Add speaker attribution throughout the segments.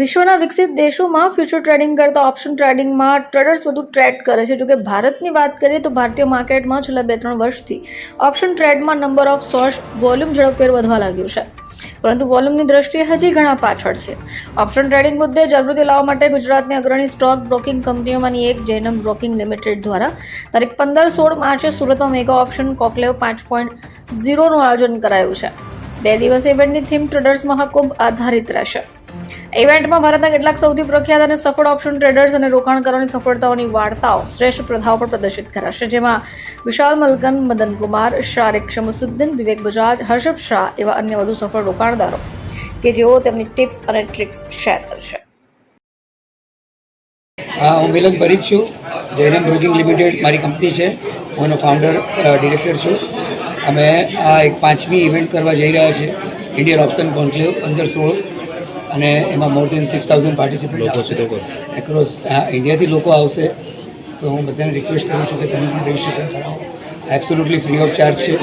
Speaker 1: વિશ્વના વિકસિત દેશોમાં ફ્યુચર ટ્રેડિંગ કરતા ઓપ્શન ટ્રેડિંગમાં ટ્રેડર્સ વધુ ટ્રેડ કરે છે. જોકે ભારતની વાત કરીએ તો ભારતીય માર્કેટમાં છેલ્લા બે ત્રણ વર્ષથી ઓપ્શન ટ્રેડમાં નંબર ઓફ સોર્સ વોલ્યુમ ઝડપભેર વધવા લાગ્યું છે. પરંતુ વોલ્યુમની દ્રષ્ટિએ હજી ઘણા પાછળ છે. ઓપ્શન ટ્રેડિંગ મુદ્દે જાગૃતિ લાવવા માટે ગુજરાતની અગ્રણી સ્ટોક બ્રોકિંગ કંપનીઓમાંની એક જૈનમ બ્રોકિંગ લિમિટેડ દ્વારા તારીખ પંદર સોળ માર્ચે સુરતમાં મેગા ઓપ્શન કોકલેવ પાંચ પોઈન્ટ ઝીરોનું આયોજન કરાયું છે. બે દિવસ ઇવેન્ટની થીમ ટ્રેડર્સ મહાકુંભ આધારિત રહેશે. ઇવેન્ટમાં ભારતના કેટલાક સૌથી પ્રખ્યાત અને સફળ ઓપ્શન ટ્રેડર્સ અને રોકાણકારોની સફળતાઓની વાર્તાઓ શ્રેષ્ઠ પ્રથાઓ પર પ્રદર્શિત કરાશે, જેમાં વિશાલ મલકન, મદન કુમાર, શારિક શમસુદ્દીન, વિવેક બજાજ હર્ષભ શાહ એવા અન્ય વધુ સફળ રોકાણદારો કે જેઓ તેમની ટિપ્સ અને ટ્રિક્સ શેર કરશે.
Speaker 2: હા, હું મિલન પરીખ છું જૈનમ બ્રોકિંગ લિમિટેડ મારી કંપની છે, હું એનો ફાઉન્ડર ડિરેક્ટર છું. અમે આ એક પાંચમી ઇવેન્ટ કરવા જઈ રહ્યા છીએ ઇન્ડિયન ઓપ્શન કોન્ક્લેવ પંદર સોળ અને એમાં more than six thousand participant આવશે એક્રોસ ઇન્ડિયાથી લોકો આવશે. તો હું બધાને રિક્વેસ્ટ કરું છું કે તમે પણ રજિસ્ટ્રેશન કરાવો. એબ્સોલ્યુટલી ફ્રી ઓફ ચાર્જ છે.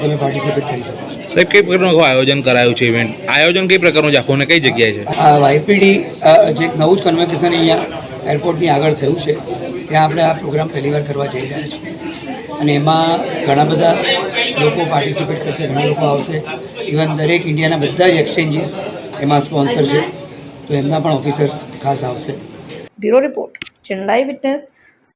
Speaker 2: તમે પાર્ટિસિપેટ કરી શકો છો.
Speaker 3: સાહેબ કઈ પ્રકારનું આયોજન કરાયું છે ઇવેન્ટ આયોજન કઈ પ્રકારનું છે? અને કઈ જગ્યાએ છે?
Speaker 2: આ વાયપીડી જે નવું જ કન્વેન્શન અહીંયા એરપોર્ટની આગળ થયું છે ત્યાં આપણે આ પ્રોગ્રામ પહેલીવાર કરવા જઈ રહ્યા છીએ. અને એમાં ઘણા બધા લોકો પાર્ટિસિપેટ કરશે ઘણા લોકો આવશે. ઇવન દરેક ઇન્ડિયાના બધા જ એક્સચેન્જીસ એમાં સ્પોન્સર છે તો એમના પણ ઓફિસર્સ ખાસ આવશે.
Speaker 1: Bureau report Chennai witness